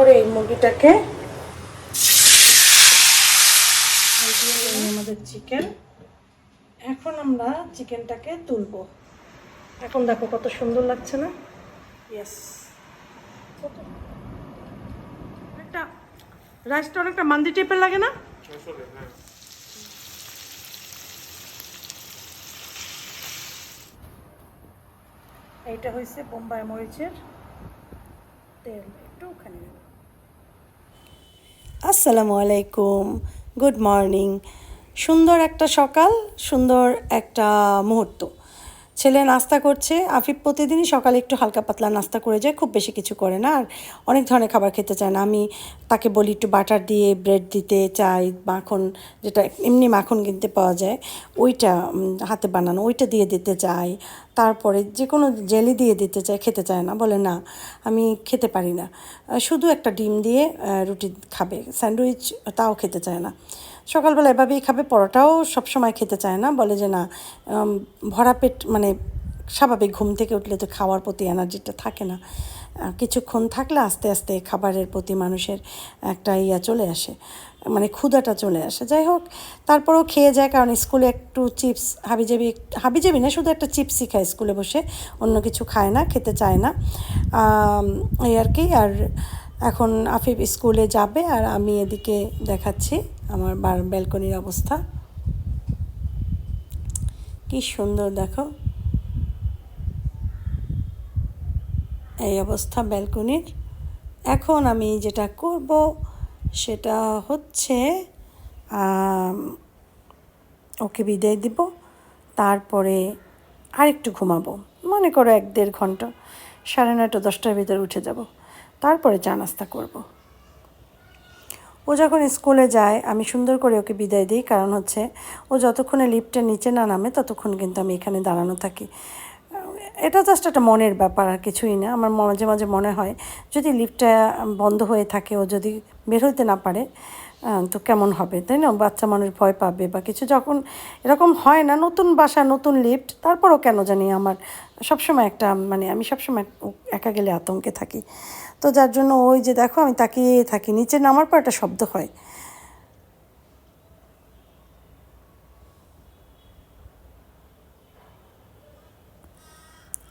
এরপরে এই মুরগিটাকে আমাদের চিকেন এখন আমরা চিকেনটাকে তুলবো। এখন দেখো কত সুন্দর লাগছে না? ইয়েস একটা রাইসটা অনেকটা মান্দি টাইপের লাগে না? এইটা হয়েছে বোম্বাই মরিচের তেল। একটুখানি নেব আসসালামু আলাইকুম, গুড মর্নিং। সুন্দর একটা সকাল, সুন্দর একটা মুহূর্ত। ছেলে নাস্তা করছে, আফিফ প্রতিদিনই সকালে একটু হালকা পাতলা নাস্তা করে যায়, খুব বেশি কিছু করে না। আর অনেক ধরনের খাবার খেতে চায় না। আমি তাকে বলি একটু বাটার দিয়ে ব্রেড দিতে চাই, মাখন যেটা এমনি মাখন কিনতে পাওয়া যায়, ওইটা হাতে বানানো, ওইটা দিয়ে দিতে চাই। তারপরে যে কোনো জেলি দিয়ে দিতে চায়, খেতে চায় না, বলে না, আমি খেতে পারি না। শুধু একটা ডিম দিয়ে রুটি খাবে, স্যান্ডউইচ তাও খেতে চায় না। সকালবেলা এভাবেই খাবে, পরোটাও সবসময় খেতে চায় না, বলে যে না ভরা পেট মানে স্বাভাবিক ঘুম থেকে উঠলে তো খাওয়ার প্রতি এনার্জিটা থাকে না। কিছুক্ষণ থাকলে আস্তে আস্তে খাবারের প্রতি মানুষের একটা ইয়া চলে আসে। মানে ক্ষুধাটা চলে আসে। যাই হোক, তারপরেও খেয়ে যায় কারণ স্কুলে একটু চিপস, হাবিজাবি হাবিজাবি না, শুধু একটা চিপসই খায় স্কুলে বসে, অন্য কিছু খায় না, খেতে চায় না। এই আর কি, আর এখন আফিফ স্কুলে যাবে, আর আমি এদিকে দেখাচ্ছি আমার বার, ব্যালকনির অবস্থা। কি সুন্দর, দেখো। এই অবস্থা ব্যালকনির। এখন আমি যেটা করব সেটা হচ্ছে ওকে বিদায় দিব, তারপরে আরেকটু ঘুমাবো। মনে করো এক দেড় ঘণ্টা, সাড়ে নয়টা, দশটার ভিতরে উঠে যাব। তারপরে চা নাস্তা করব। ও যখন স্কুলে যায়, আমি সুন্দর করে ওকে বিদায় দিই, কারণ হচ্ছে ও যতক্ষণে লিফটের নিচে না নামে, ততক্ষণ কিন্তু আমি এখানে দাঁড়ানো থাকি। এটা জাস্ট একটা মনের ব্যাপার, আর কিছুই না। আমার মাঝে মাঝে মনে হয়, যদি লিফটটা বন্ধ হয়ে থাকে, ও যদি বের হইতে না পারে তো কেমন হবে, তাই না? বাচ্চা মানুষ ভয় পাবে বা কিছু যখন এরকম হয় না, নতুন বাসা, নতুন লিফট তারপরও কেন জানি আমার সবসময় একটা মানে আমি সবসময় একা গেলে আতঙ্কে থাকি। তো যার জন্য ওই যে দেখো, আমি তাকিয়ে থাকি, নিচে নামার পর একটা শব্দ হয়।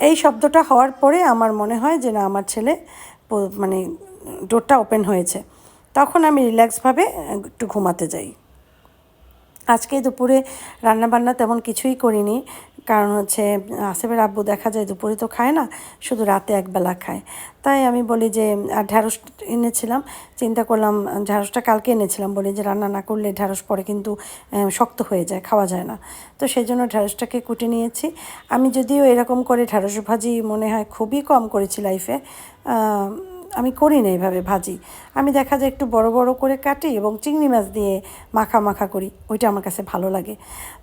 এই শব্দটা হওয়ার পরে আমার মনে হয় যে না, আমার ছেলে মানে ডোরটা ওপেন হয়েছে। তখন আমি রিল্যাক্সভাবে একটু ঘুমাতে যাই। আজকে দুপুরে রান্নাবান্না তেমন কিছুই করিনি। কারণ হচ্ছে, আসেফের আব্বু দেখা যায় দুপুরে তো খায় না, শুধু রাতে একবেলা খায়। তাই আমি বলি যে, আর ঢ্যাঁড়স এনেছিলাম, চিন্তা করলাম, ঢ্যাঁড়সটা কালকে এনেছিলাম, বলি যে রান্না না করলে ঢ্যাঁড়স পরে কিন্তু শক্ত হয়ে যায়, খাওয়া যায় না। তো সেই জন্য ঢ্যাঁড়সটাকে কুটে নিয়েছি। আমি যদিও এরকম করে ঢ্যাঁড়স ভাজি মনে হয় খুবই কম করেছি লাইফে আমি করি না এইভাবে ভাজি। আমি দেখা যায় একটু বড় বড় করে কাটি এবং চিংড়ি মাছ দিয়ে মাখা মাখা করি। ওইটা আমার কাছে ভালো লাগে।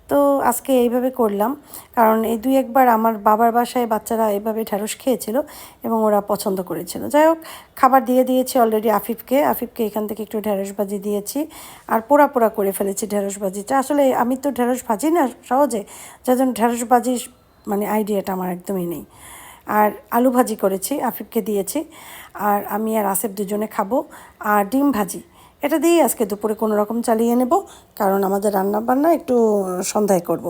তো আজকে এইভাবে করলাম। কারণ এই দুই একবার আমার বাবার বাসায় বাচ্চারা এভাবে ঢ্যাঁড়স খেয়েছিল এবং ওরা পছন্দ করেছিল। যাই হোক, খাবার দিয়ে দিয়েছি অলরেডি আফিফকে। আফিফকে এখান থেকে একটু ঢ্যাঁড়স ভাজি দিয়েছি আর পোড়া পোড়া করে ফেলেছি ঢ্যাঁড়স ভাজিটা। আসলে আমি তো ঢ্যাঁড়স ভাজি না সহজে। যার জন্য ঢ্যাঁড়স ভাজি মানে আইডিয়াটা আমার একদমই নেই। আর আলু ভাজি করেছি, আফিফকে দিয়েছি। আর আমি আর আসেফ দুজনে খাব আর ডিম ভাজি। এটা দিয়েই আজকে দুপুরে কোনো রকম চালিয়ে নেব, কারণ আমাদের রান্না বান্না একটু সন্ধ্যায় করব।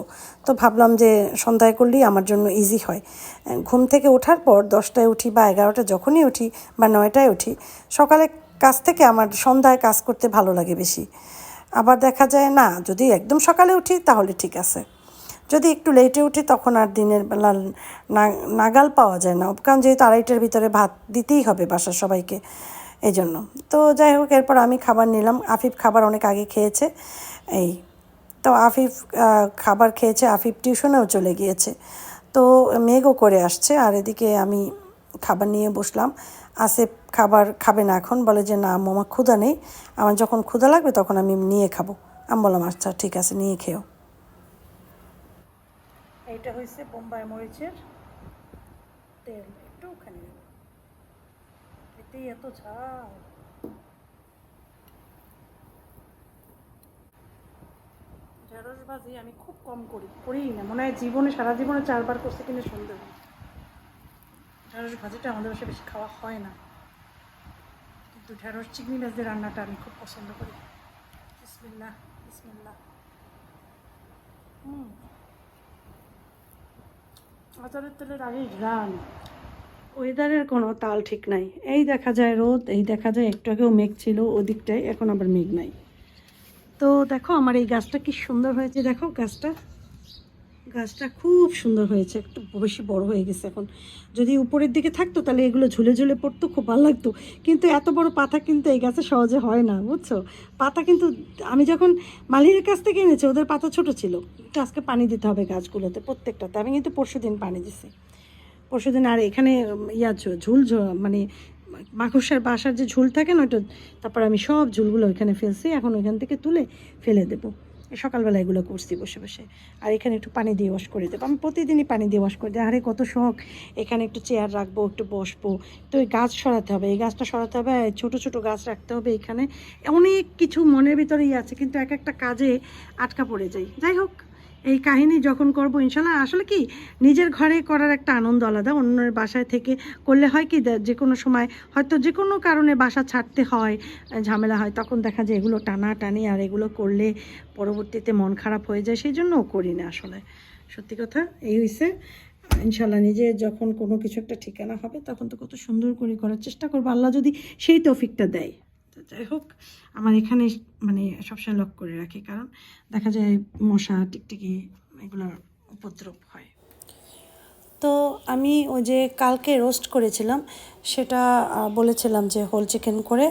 তো ভাবলাম যে সন্ধ্যায় করলেই আমার জন্য ইজি হয়। ঘুম থেকে ওঠার পর দশটায় উঠি বা এগারোটা যখনই উঠি বা নয়টায় উঠি, সকালে কাজ থেকে আমার সন্ধ্যায় কাজ করতে ভালো লাগে বেশি। আবার দেখা যায় না, যদি একদম সকালে উঠি তাহলে ঠিক আছে। যদি একটু লেটে উঠি তখন আর দিনের বেলা নাগাল পাওয়া যায় না। কারণ যেহেতু আড়াইটার ভিতরে ভাত দিতেই হবে বাসার সবাইকে এই জন্য তো যাই হোক এরপর আমি খাবার নিলাম। আফিফ খাবার অনেক আগে খেয়েছে এই তো আফিফ খাবার খেয়েছে। আফিফ টিউশনেও চলে গিয়েছে। তো মেঘও করে আসছে। আর এদিকে আমি খাবার নিয়ে বসলাম। আসেফ খাবার খাবে না এখন। বলে যে না আম্মু, ক্ষুধা নেই। আমার যখন ক্ষুধা লাগবে তখন আমি নিয়ে খাব। আমি বললাম আচ্ছা ঠিক আছে নিয়ে খেও এইটা হয়েছে বোম্বাই মরিচের তেল। একটুখানি নেব এতেই এত ঝাল। ঢেঁড়স ভাজি আমি খুব কম করি, করিই না। মনে হয় জীবনে, সারা জীবনে চারবার করছে কিনা সন্দেহ। ঢেঁড়স ভাজিটা আমাদের বাসায় বেশি খাওয়া হয় না। কিন্তু ঢেঁড়স মাছ দিয়ে রান্নাটা আমি খুব পছন্দ করি। বিসমিল্লাহ বিসমিল্লাহ। হুম। আচারের তেলের আগে রান ওয়েদারের কোনো তাল ঠিক নাই। এই দেখা যায় রোদ, এই দেখা যায় একটু আগেও মেঘ ছিল, ওদিকটায় এখন আবার মেঘ নাই। তো দেখো, আমার এই গাছটা কি সুন্দর হয়েছে, দেখো গাছটা। গাছটা খুব সুন্দর হয়েছে, একটু বেশি বড় হয়ে গেছে এখন। যদি উপরের দিকে থাকতো তাহলে এগুলো ঝুলে ঝুলে পড়তো, খুব ভালো লাগতো। কিন্তু এত বড় পাতা কিন্তু এই গাছে সহজে হয় না, বুঝছ? পাতা কিন্তু, আমি যখন মালির কাছ থেকে এনেছি, ওদের পাতা ছোট ছিল একটু আজকে পানি দিতে হবে গাছগুলোতে প্রত্যেকটাতে। আমি কিন্তু পরশু দিন পানি দিছি। পরশু দিন আর এখানে ইয়া ঝুল মানে মাকড়সার বাসার যে ঝুল থাকে না ওটা তারপর আমি সব ঝুলগুলো ওইখানে ফেলছি, এখন ওইখান থেকে তুলে ফেলে দেবো। সকালবেলা এগুলো করছি বসে বসে। আর এখানে একটু পানি দিয়ে ওয়াশ করে দেবো। আমি প্রতিদিনই পানি দিয়ে ওয়াশ করে দিই। আরে কত শখ! এখানে একটু চেয়ার রাখব, একটু বসবো। তো এই গাছ সরাতে হবে, এই গাছটা সরাতে হবে ছোটো ছোট ছোট গাছ রাখতে হবে এখানে। অনেক কিছু মনের ভিতরেই আছে, কিন্তু এক একটা কাজে আটকা পড়ে যাই। যাই হোক এই কাহিনী যখন করব, ইনশাল্লাহ। আসলে কি, নিজের ঘরে করার একটা আনন্দ আলাদা, অন্যের বাসায় থেকে করলে হয় কি, যে কোনো সময় হয়তো যে কোনো কারণে বাসা ছাড়তে হয়, ঝামেলা হয়, তখন দেখা যায় এগুলো টানা টানি আর এগুলো করলে পরবর্তীতে মন খারাপ হয়ে যায়, সেই জন্যও করি না আসলে। সত্যি কথা, এই হয়েছে ইনশাল্লাহ নিজে যখন কোনো কিছু একটা ঠিকানা হবে, তখন তো কত সুন্দর করে করার চেষ্টা করব। আল্লাহ যদি সেই তৌফিকটা দেয়। তো যাই হোক, আমার এখানে মানে সবসময় লক করে রাখি। কারণ দেখা যায় মশা, টিকটিকি এগুলোর উপদ্রব হয়। তো আমি ওই যে কালকে রোস্ট করেছিলাম, সেটা বলেছিলাম যে হোল চিকেন করে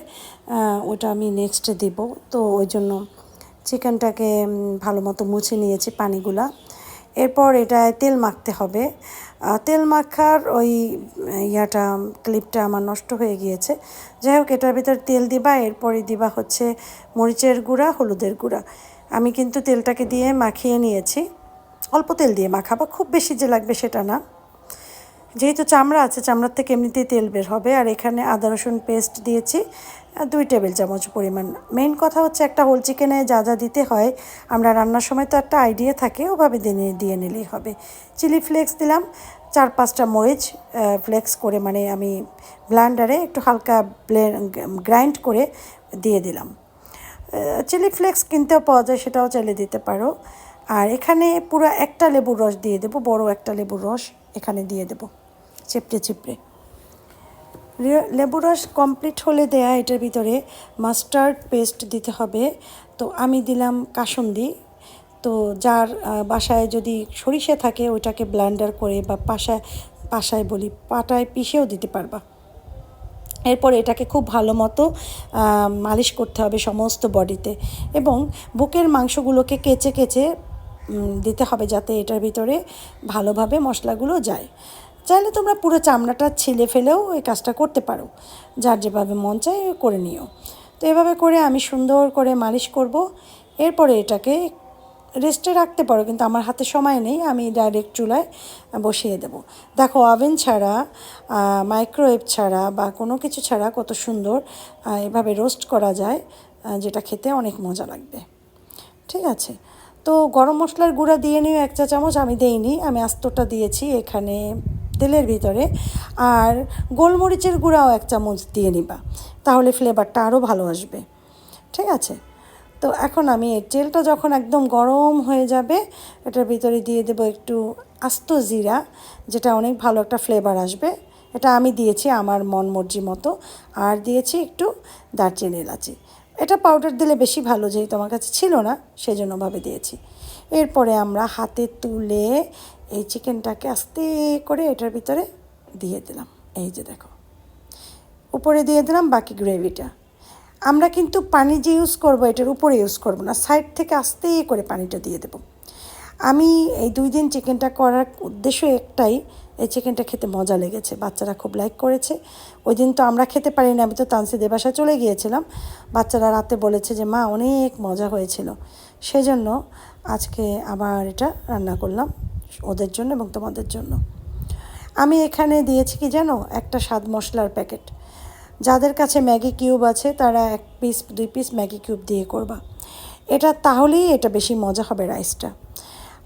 ওটা আমি নেক্সট দিব। তো ওই জন্য চিকেনটাকে ভালো মতো মুছে নিয়েছি পানিগুলা। এরপর এটায় তেল মাখতে হবে। তেল মাখার ওই ইয়াটা, ক্লিপটা আমার নষ্ট হয়ে গিয়েছে। যাই হোক, এটার ভিতর তেল দিবা এরপরে দিবা হচ্ছে মরিচের গুঁড়া, হলুদের গুঁড়া। আমি কিন্তু তেলটাকে দিয়ে মাখিয়ে নিয়েছি। অল্প তেল দিয়ে মাখাবা, খুব বেশি যে লাগবে সেটা না। যেহেতু চামড়া আছে, চামড়ার থেকে এমনিতেই তেল বের হবে। আর এখানে আদা, রসুন পেস্ট দিয়েছি। দুই টেবিল চামচ পরিমাণ। মেইন কথা হচ্ছে একটা হোল চিকেনে যা যা দিতে হয়, আমরা রান্নার সময় তো একটা আইডিয়া থাকে, ওভাবে দিয়ে দিয়ে নিলেই হবে। চিলি ফ্লেক্স দিলাম। চার পাঁচটা মরিচ ফ্লেক্স করে মানে আমি ব্লান্ডারে একটু হালকা গ্রাইন্ড করে দিয়ে দিলাম। চিলি ফ্লেক্স কিনতেও পাওয়া যায়, সেটাও চাইলে দিতে পারো। আর এখানে পুরো একটা লেবুর রস দিয়ে দেবো, বড় একটা লেবুর রস এখানে দিয়ে দেবো। চিপড়ে চিপড়ে। লেবু রস কমপ্লিট হলে দেয়া এটার ভিতরে মাস্টার্ড পেস্ট দিতে হবে। তো আমি দিলাম কাসুন্দি। তো যার বাসায় যদি সরিষা থাকে ওইটাকে ব্লান্ডার করে বা পাশায় পাশায় বলি, পাটায় পিষেও দিতে পারবা। এরপর এটাকে খুব ভালো মতো মালিশ করতে হবে সমস্ত বডিতে এবং বুকের মাংসগুলোকে কেচে কেচে দিতে হবে যাতে এটার ভিতরে ভালোভাবে মশলাগুলো যায়। চাইলে তোমরা পুরো চামড়াটা ছিলে ফেলেও এই কাজটা করতে পারো। যার যেভাবে মন চায় করে নিও। তো এভাবে করে আমি সুন্দর করে মালিশ করব। এরপরে এটাকে রেস্টে রাখতে পারো, কিন্তু আমার হাতে সময় নেই, আমি ডাইরেক্ট চুলায় বসিয়ে দেব। দেখো, ওভেন ছাড়া মাইক্রোওয়েভ ছাড়া বা কোনো কিছু ছাড়া কত সুন্দর এভাবে রোস্ট করা যায় যেটা খেতে অনেক মজা লাগবে। ঠিক আছে? তো গরম মশলার গুঁড়া দিয়ে নিও এক চা চামচ আমি দেইনি, আমি আস্তটা দিয়েছি এখানে তেলের ভিতরে আর গোলমরিচের গুঁড়াও এক চামচ দিয়ে নিবা, তাহলে ফ্লেভারটা আরও ভালো আসবে। ঠিক আছে? তো এখন আমি এই তেলটা যখন একদম গরম হয়ে যাবে, এটার ভিতরে দিয়ে দেবো একটু আস্ত জিরা, যেটা অনেক ভালো একটা ফ্লেভার আসবে। এটা আমি দিয়েছি আমার মন মর্জি মতো, আর দিয়েছি একটু দারচিনি এলাচি। এটা পাউডার দিলে বেশি ভালো যেহেতু আমার কাছে ছিল না সেজন্যভাবে দিয়েছি। এরপরে আমরা হাতে তুলে এই চিকেনটাকে আস্তে করে এটার ভিতরে দিয়ে দিলাম। এই যে দেখো। উপরে দিয়ে দিলাম, বাকি গ্রেভিটা। আমরা কিন্তু পানি যে ইউজ করব, এটার উপরে ইউজ করব না। সাইড থেকে আস্তে করে পানিটা দিয়ে দেব। আমি এই দুই দিন চিকেনটা করার উদ্দেশ্য একটাই, এই চিকেনটা খেতে মজা লেগেছে। বাচ্চারা খুব লাইক করেছে। ওই দিন তো আমরা খেতে পারিনি, আমি তো তানসিদের বাসায় চলে গিয়েছিলাম। বাচ্চারা রাতে বলেছে যে, মা, অনেক মজা হয়েছিল। সেজন্য আজকে আবার এটা রান্না করলাম। ওদের জন্য এবং তোমাদের জন্য। আমি এখানে দিয়েছি কি জানো? একটা স্বাদ মশলার প্যাকেট। যাদের কাছে ম্যাগি কিউব আছে, তারা এক পিস, দুই পিস ম্যাগি কিউব দিয়ে করবা। এটা তাহলেই এটা বেশি মজা হবে রাইসটা।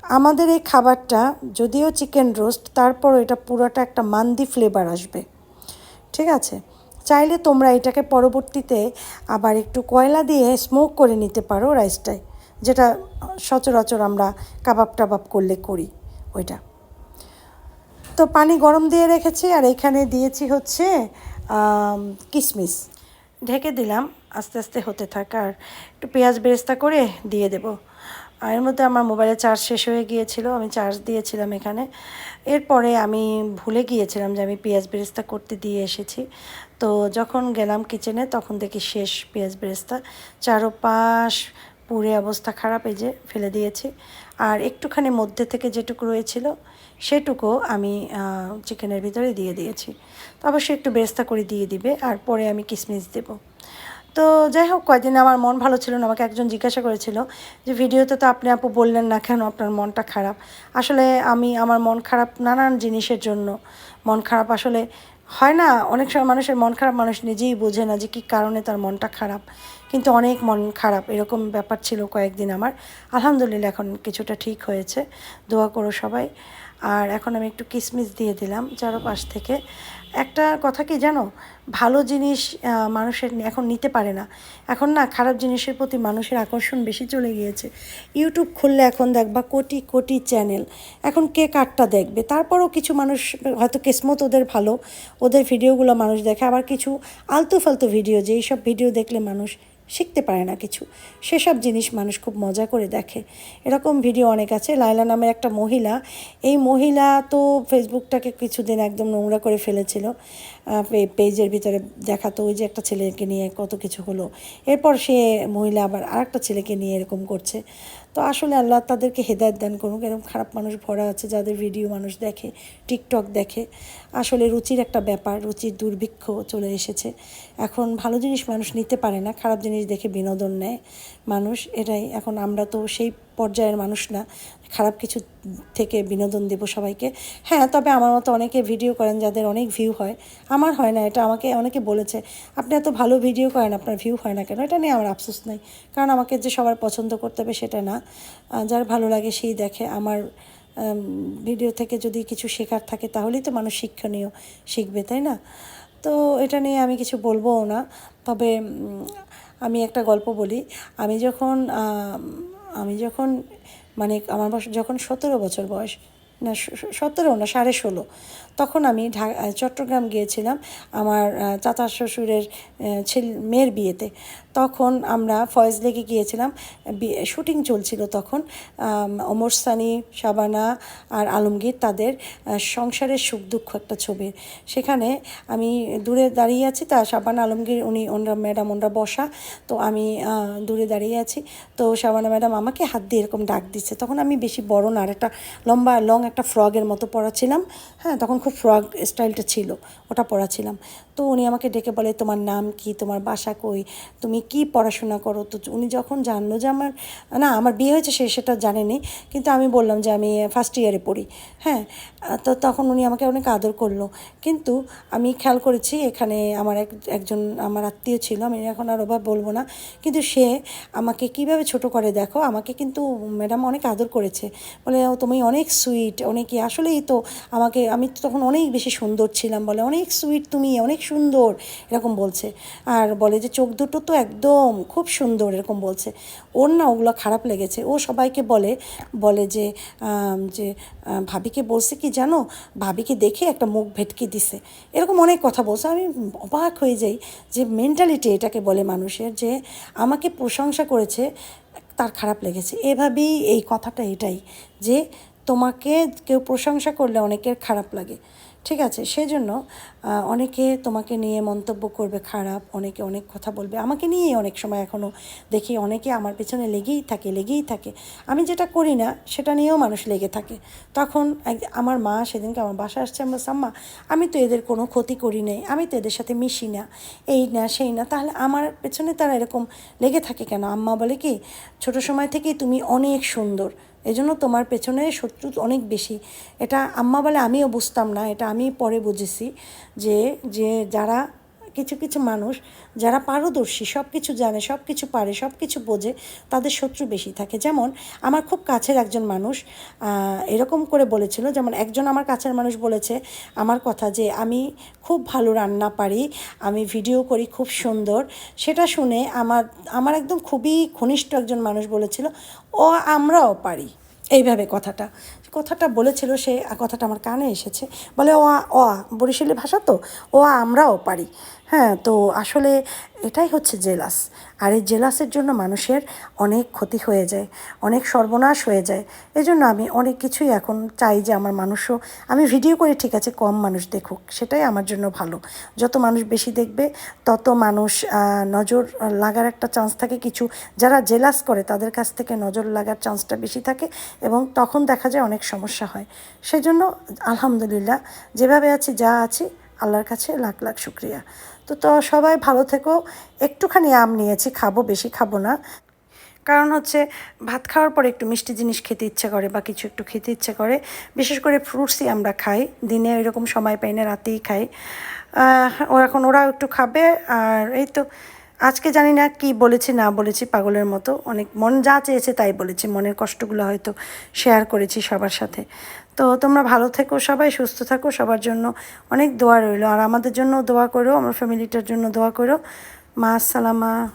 আমাদের এই খাবারটা, যদিও চিকেন রোস্ট তারপর এটা পুরোটা একটা মান্দি ফ্লেভার আসবে। ঠিক আছে? চাইলে তোমরা এটাকে পরবর্তীতে আবার একটু কয়লা দিয়ে স্মোক করে নিতে পারো রাইসটায়, যেটা সচরাচর আমরা কাবাব টাবাব করলে করি। ওইটা। তো পানি গরম দিয়ে রেখেছি আর এখানে দিয়েছি হচ্ছে কিশমিশ ঢেকে দিলাম, আস্তে আস্তে হতে থাক, আর একটু পেঁয়াজ বেরেস্তা করে দিয়ে দেব। আর এর মধ্যে আমার মোবাইলে চার্জ শেষ হয়ে গিয়েছিল, আমি চার্জ দিয়েছিলাম এখানে। এরপরে আমি ভুলে গিয়েছিলাম যে আমি পেঁয়াজ বেরেস্তা করতে দিয়ে এসেছি। তো যখন গেলাম কিচেনে, তখন দেখি শেষ পেঁয়াজ বেরেস্তা। চারোপাশ পুরে অবস্থা খারাপ, এই যে ফেলে দিয়েছি। আর একটুখানি মধ্যে থেকে যেটুকু রয়েছিল, সেটুকু আমি চিকেনের ভিতরে দিয়ে দিয়েছি। তো অবশ্যই একটু বেরেস্তা করে দিয়ে দিবে, আর পরে আমি কিশমিশ দেবো। তো যাই হোক কয়েকদিন আমার মন ভালো ছিল না, আমাকে একজন জিজ্ঞাসা করেছিল যে, ভিডিওতে তো আপনি আপু বললেন না কেন আপনার মনটা খারাপ? আসলে আমি, আমার মন খারাপ নানান জিনিসের জন্য। মন খারাপ আসলে হয় না, অনেক সময় মানুষের মন খারাপ মানুষ নিজেই বোঝে না যে, কী কারণে তার মনটা খারাপ। কিন্তু অনেক মন খারাপ, এরকম ব্যাপার ছিল কয়েকদিন আমার। আলহামদুলিল্লাহ এখন কিছুটা ঠিক হয়েছে, দোয়া করো সবাই। আর এখন আমি একটু কিসমিস দিয়ে দিলাম চারোপাশ থেকে। একটা কথা কি জানো? ভালো জিনিস মানুষের এখন নিতে পারে না। এখন না খারাপ জিনিসের প্রতি মানুষের আকর্ষণ বেশি চলে গিয়েছে। ইউটিউব খুললে এখন দেখবা কোটি কোটি চ্যানেল, এখন কে কারটা দেখবে? তারপরও কিছু মানুষ হয়তো কিসমত ওদের ভালো, ওদের ভিডিওগুলো মানুষ দেখে। আবার কিছু আলতু ফালতু ভিডিও যে এইসব ভিডিও দেখলে মানুষ শিখতে পারে না কিছু। সেসব জিনিস মানুষ খুব মজা করে দেখে। এরকম ভিডিও অনেক আছে। লাইলা নামের একটা মহিলা। এই মহিলা তো ফেসবুকটাকে কিছুদিন একদম নোংরা করে ফেলেছিল। পেজের ভিতরে দেখাতো ওই যে একটা ছেলেকে নিয়ে কত কিছু হলো। এরপর সে মহিলা আবার আরেকটা ছেলেকে নিয়ে এরকম করছে। তো আসলে আল্লাহ তাদেরকে হেদায়ত দান করুক। এরকম খারাপ মানুষ ভরা আছে, যাদের ভিডিও মানুষ দেখে, টিকটক দেখে। আসলে রুচির একটা ব্যাপার, রুচির দুর্ভিক্ষ চলে এসেছে। এখন ভালো জিনিস মানুষ নিতে পারে না, খারাপ জিনিস দেখে বিনোদন নেয় মানুষ। এটাই, এখন আমরা তো সেই পর্যায়ের মানুষ না। খারাপ কিছু থেকে বিনোদন দেব সবাইকে। হ্যাঁ তবে আমার মতো অনেকে ভিডিও করেন যাদের অনেক ভিউ হয়। আমার হয় না, এটা আমাকে, অনেকে বলেছে, আপনি এত ভালো ভিডিও করেন, আপনার ভিউ হয় না কেন? এটা নিয়ে আমার আফসোস নাই। কারণ আমাকে যে সবার পছন্দ করতে হবে সেটা না। যার ভালো লাগে সেই দেখে। আমার ভিডিও থেকে যদি কিছু শেখার থাকে, তাহলেই তো মানুষ শিক্ষণীয় শিখবে, তাই না? তো এটা নিয়ে আমি কিছু বলবোও না। তবে আমি একটা গল্প বলি। আমি যখন আমি যখন মানে আমার বয়স যখন সতেরো বছর বয়স না সতেরো না সাড়ে ষোলো তখন আমি চট্টগ্রাম গিয়েছিলাম আমার চাচা শ্বশুরের ছেলে, মেয়ের বিয়েতে। তখন আমরা ফয়েজ লেগে গিয়েছিলাম শুটিং চলছিল তখন। ওমর সানি, শাবানা আর আলমগীর তাদের সংসারের সুখ দুঃখ একটা ছবির সেখানে আমি দূরে দাঁড়িয়ে আছি, তা শাবানা, আলমগীর, উনি, ওনরা, ম্যাডাম, ওনরা বসা। তো আমি দূরে দাঁড়িয়ে আছি। তো শাবানা ম্যাডাম আমাকে হাত দিয়ে এরকম ডাক দিচ্ছে। তখন আমি বেশি বড় না, আর একটা লম্বা লং একটা ফ্রগের মতো পরাছিলাম হ্যাঁ তখন খুব ফ্রক স্টাইলটা ছিল, ওটা পরা ছিলাম তো উনি আমাকে ডেকে বলে, তোমার নাম কি? তোমার বাসা কই? তুমি কি পড়াশোনা করো? তো উনি যখন জানলো যে আমার, না, আমার বিয়ে হয়েছে সে, সেটা জানেনি, কিন্তু আমি বললাম যে আমি ফার্স্ট ইয়ারে পড়ি। হ্যাঁ তো তখন উনি আমাকে অনেক আদর করল। কিন্তু আমি খেয়াল করেছি, এখানে আমার এক, একজন আমার আত্মীয় ছিল, আমি এখন আর ওভাবে বলব না। কিন্তু সে আমাকে কীভাবে ছোট করে দেখো, আমাকে কিন্তু ম্যাডাম অনেক আদর করেছে। বলে তুমি অনেক সুইট অনেক আসলেই তো আমাকে, আমি তো তখন অনেক বেশি সুন্দর ছিলাম বলে, অনেক সুইট তুমি, অনেক সুন্দর, এরকম বলছে। আর বলে যে, চোখ দুটো তো একদম খুব সুন্দর, এরকম বলছে। ওর না ওগুলো খারাপ লেগেছে। ও সবাইকে বলে বলে যে যে ভাবিকে বলছে কি জানো, ভাবিকে দেখে একটা মুখ ভেটকি দিছে। এরকম অনেক কথা বলছে। আমি অবাক হয়ে যাই যে মেন্টালিটি এটাকে বলে মানুষের যে, আমাকে প্রশংসা করেছে, তার খারাপ লেগেছে। এভাবেই এই কথাটা এটাই যে তোমাকে কেউ প্রশংসা করলে অনেকের খারাপ লাগে। ঠিক আছে? সেজন্য অনেকে তোমাকে নিয়ে মন্তব্য করবে খারাপ, অনেকে অনেক কথা বলবে। আমাকে নিয়েই অনেক সময় এখনও দেখি অনেকে আমার পেছনে লেগেই থাকে লেগেই থাকে। আমি যেটা করি না, সেটা নিয়েও মানুষ লেগে থাকে। তখন আমার মা সেদিনকে আমার বাসা আসছে, আমরা সাম্মা আমি তো এদের কোনো ক্ষতি করি নাই, আমি তো এদের সাথে মিশি না, এই না, সেই না। তাহলে আমার পেছনে তারা এরকম লেগে থাকে কেন? আম্মা বলে কি, ছোট সময় থেকেই তুমি অনেক সুন্দর এজন্য তোমার পেছনে শত্রু অনেক বেশি। এটা আম্মা বলে আমিও বুঝতাম না, এটা আমি পরে বুঝেছি যে যে যারা কিছু কিছু মানুষ যারা পারদর্শী সব কিছু জানে সব কিছু পারে সব কিছু বোঝে, তাদের শত্রু বেশি থাকে। যেমন আমার খুব কাছের একজন মানুষ এরকম করে বলেছিল, যেমন একজন আমার কাছের মানুষ বলেছে আমার কথা যে, আমি খুব ভালো রান্না পারি, আমি ভিডিও করি, খুব সুন্দর। সেটা শুনে আমার আমার একদম খুবই ঘনিষ্ঠ একজন মানুষ বলেছিল, ও আমরাও পারি। এইভাবে কথাটা। কথাটা বলেছিল সে কথাটা আমার কানে এসেছে। বলে ও ও বরিশালি ভাষা তো? ও আমরাও পারি। হ্যাঁ তো আসলে এটাই হচ্ছে জেলাস। আর এই জেলাসের জন্য মানুষের অনেক ক্ষতি হয়ে যায়, অনেক সর্বনাশ হয়ে যায়। এই জন্য আমি অনেক কিছুই এখন চাই যে আমার মানুষও, আমি ভিডিও করে ঠিক আছে, কম মানুষ দেখুক, সেটাই আমার জন্য ভালো। যত মানুষ বেশি দেখবে, তত মানুষ নজর লাগার একটা চান্স থাকে কিছু। যারা জেলাস করে, তাদের কাছ থেকে নজর লাগার চান্সটা বেশি থাকে এবং তখন দেখা যায় অনেক সমস্যা হয়। সেই জন্য আলহামদুলিল্লাহ যেভাবে আছি যা আছি আল্লাহর কাছে লাখ লাখ শুক্রিয়া। তো তো সবাই ভালো থেকো। একটুখানি আম নিয়েছি খাব বেশি খাব না। কারণ হচ্ছে ভাত খাওয়ার পরে একটু মিষ্টি জিনিস খেতে ইচ্ছে করে বা কিছু একটু খেতে ইচ্ছে করে। বিশেষ করে ফ্রুটসই আমরা খাই। দিনে এরকম সময় পাই না রাতেই খাই। আহ, ও এখন ওরাও একটু খাবে। আর এই তো আজকে জানি না কি বলেছি, না বলেছি, পাগলের মতো। অনেক মন যা চেয়েছে তাই বলেছি। মনের কষ্টগুলো হয়তো শেয়ার করেছি সবার সাথে। তো তোমরা ভালো থেকো সবাই, সুস্থ থাকো। সবার জন্য অনেক দোয়া রইল। আর আমাদের জন্য দোয়া করো, আমার ফ্যামিলিটার জন্য দোয়া করো। মা, আসসালামা।